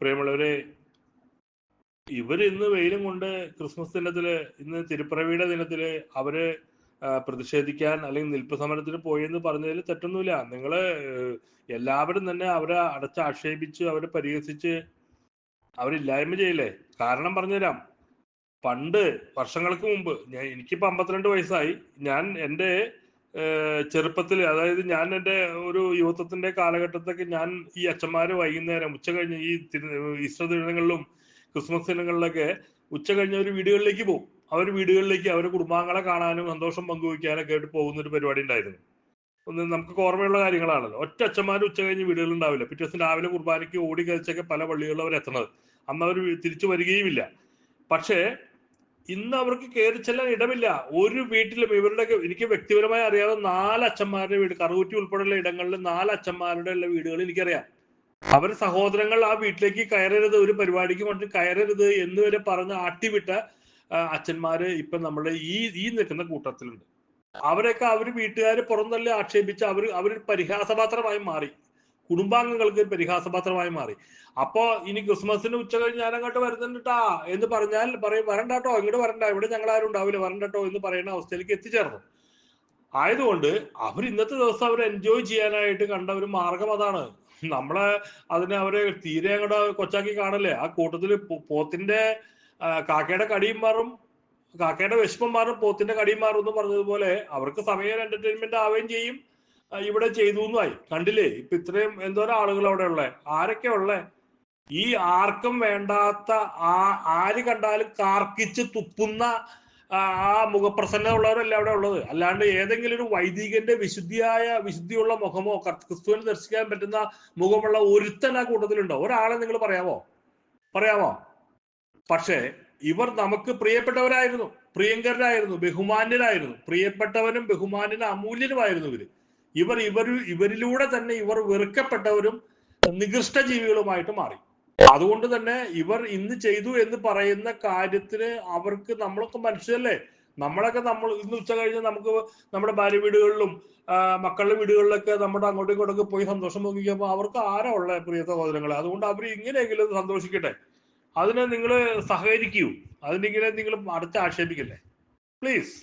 പ്രിയമുള്ളവരെ ഇവരിന്ന് വെയിലും കൊണ്ട് ക്രിസ്മസ് ദിനത്തിൽ ഇന്ന് തിരുപ്പിറവിയുടെ ദിനത്തിൽ അവർ പ്രതിഷേധിക്കാൻ അല്ലെങ്കിൽ നിൽപ്പ് സമരത്തിന് എന്ന് പറഞ്ഞതിൽ തെറ്റൊന്നുമില്ല. നിങ്ങൾ എല്ലാവരും തന്നെ അവരെ അടച്ചാക്ഷേപിച്ച് അവരെ പരിഹസിച്ച് അവരില്ലായ്മ ചെയ്യില്ലേ? കാരണം പറഞ്ഞുതരാം. പണ്ട് വർഷങ്ങൾക്ക് മുമ്പ് ഞാൻ എനിക്കിപ്പോ അമ്പത്തിരണ്ട് വയസ്സായി. ഞാൻ എന്റെ ചെറുപ്പത്തിൽ അതായത് ഞാൻ എന്റെ ഒരു യുവത്വത്തിന്റെ കാലഘട്ടത്തൊക്കെ ഞാൻ ഈ അച്ഛന്മാര് വൈകുന്നേരം ഉച്ച കഴിഞ്ഞ് ഈ ഈസ്റ്റർ ദിനങ്ങളിലും ക്രിസ്മസ് ദിനങ്ങളിലൊക്കെ ഉച്ച കഴിഞ്ഞ ഒരു വീടുകളിലേക്ക് പോകും. അവർ വീടുകളിലേക്ക് അവരുടെ കുടുംബാംഗങ്ങളെ കാണാനും സന്തോഷം പങ്കുവയ്ക്കാനും ഒക്കെ ആയിട്ട് പോകുന്ന ഒരു പരിപാടി ഉണ്ടായിരുന്നു. ഒന്ന് നമുക്ക് ഓർമ്മയുള്ള കാര്യങ്ങളാണല്ലോ. ഒറ്റ അച്ഛന്മാർ ഉച്ച കഴിഞ്ഞ് വീടുകളിൽ ഉണ്ടാവില്ല. പിറ്റേ ദിവസം രാവിലെ കുർബാനയ്ക്ക് ഓടി കഴിച്ചൊക്കെ പല പള്ളികളിൽ അവർ എത്തണത് അന്ന് അവർ തിരിച്ചു വരികയുമില്ല. പക്ഷേ ഇന്ന് അവർക്ക് കയറി ചെല്ലാൻ ഇടമില്ല. ഒരു വീട്ടിലും ഇവരുടെ എനിക്ക് വ്യക്തിപരമായി അറിയാവുന്ന നാല് അച്ഛന്മാരുടെ വീട് കറുകുറ്റി ഉൾപ്പെടെയുള്ള ഇടങ്ങളിൽ നാല് അച്ഛന്മാരുടെ ഉള്ള വീടുകൾ എനിക്കറിയാം. അവർ സഹോദരങ്ങൾ ആ വീട്ടിലേക്ക് കയറരുത് ഒരു പരിപാടിക്ക് വേണ്ടി കയറരുത് എന്ന് വരെ പറഞ്ഞ് ആട്ടിവിട്ട അച്ഛന്മാര് ഇപ്പൊ നമ്മുടെ ഈ ഈ നിൽക്കുന്ന കൂട്ടത്തിലുണ്ട്. അവരൊക്കെ അവർ വീട്ടുകാര് പുറന്തള്ളി ആക്ഷേപിച്ച് അവർ അവർ പരിഹാസപാത്രമായി മാറി. കുടുംബാംഗങ്ങൾക്ക് പരിഹാസപാത്രമായി മാറി. അപ്പോ ഇനി ക്രിസ്മസിന് ഉച്ച കഴിഞ്ഞ് ഞാൻ അങ്ങോട്ട് വരുന്നുണ്ടാ എന്ന് പറഞ്ഞാൽ പറയും വരണ്ടാട്ടോ ഇങ്ങോട്ട് വരണ്ട ഇവിടെ ഞങ്ങൾ ആരും ഉണ്ടാവില്ല വരണ്ടാട്ടോ എന്ന് പറയുന്ന അവസ്ഥയിലേക്ക് എത്തിച്ചേർന്നു. ആയതുകൊണ്ട് അവർ ഇന്നത്തെ ദിവസം അവർ എൻജോയ് ചെയ്യാനായിട്ട് കണ്ട ഒരു മാർഗം അതാണ്. നമ്മളെ അതിനെ അവരെ തീരെ അങ്ങോട്ട് കൊച്ചാക്കി കാണല്ലേ? ആ കൂട്ടത്തിൽ പോത്തിന്റെ കാക്കയുടെ കടിയും മാറും കാക്കയുടെ വിഷമം മാറും പോത്തിന്റെ കടിയും മാറും എന്ന് പറഞ്ഞതുപോലെ അവർക്ക് സമയം എന്റർടൈൻമെന്റ് ആവുകയും ചെയ്യും. ഇവിടെ ചെയ്തു എന്നായി കണ്ടില്ലേ? ഇപ്പൊ ഇത്രയും എന്തോരം ആളുകൾ അവിടെ ഉള്ളേ. ആരൊക്കെ ഉള്ളേ? ഈ ആർക്കും വേണ്ടാത്ത ആ ആര് കണ്ടാലും കാർക്കിച്ച് തുപ്പുന്ന ആ മുഖപ്രസന്ന ഉള്ളവരല്ല അവിടെ ഉള്ളത്? അല്ലാണ്ട് ഏതെങ്കിലും ഒരു വൈദികന്റെ വിശുദ്ധിയായ വിശുദ്ധിയുള്ള മുഖമോ ക്രിസ്തുവിനെ ദർശിക്കാൻ പറ്റുന്ന മുഖമുള്ള ഒരുത്തൻ ആ കൂട്ടത്തിലുണ്ടോ? ഒരാളെ നിങ്ങൾ പറയാമോ? പറയാമോ? പക്ഷേ ഇവർ നമുക്ക് പ്രിയപ്പെട്ടവരായിരുന്നു. പ്രിയങ്കരായിരുന്നു ബഹുമാന്യരായിരുന്നു. പ്രിയപ്പെട്ടവനും ബഹുമാന്യനും അമൂല്യനുമായിരുന്നു ഇവർ. ഇവർ ഇവർ ഇവരിലൂടെ തന്നെ ഇവർ വെറുക്കപ്പെട്ടവരും നികൃഷ്ട ജീവികളുമായിട്ട് മാറി. അതുകൊണ്ട് തന്നെ ഇവർ ഇന്ന് ചെയ്തു എന്ന് പറയുന്ന കാര്യത്തിന് അവർക്ക് നമ്മളൊക്കെ മനുഷ്യരല്ലേ? നമ്മളൊക്കെ നമ്മൾ ഇന്ന് ഉച്ച കഴിഞ്ഞ് നമുക്ക് നമ്മുടെ ഭാര്യ വീടുകളിലും മക്കളുടെ വീടുകളിലൊക്കെ നമ്മുടെ അങ്ങോട്ടും ഇങ്ങോട്ടൊക്കെ പോയി സന്തോഷം നോക്കിക്കുമ്പോൾ അവർക്ക് ആരാ ഉള്ള പ്രിയ സഹോദരങ്ങൾ അതുകൊണ്ട് അവർ ഇങ്ങനെയെങ്കിലും സന്തോഷിക്കട്ടെ. അതിനെ നിങ്ങൾ സഹകരിക്കൂ. അതിനെങ്കിലും നിങ്ങൾ അടുത്ത് ആക്ഷേപിക്കല്ലേ? പ്ലീസ്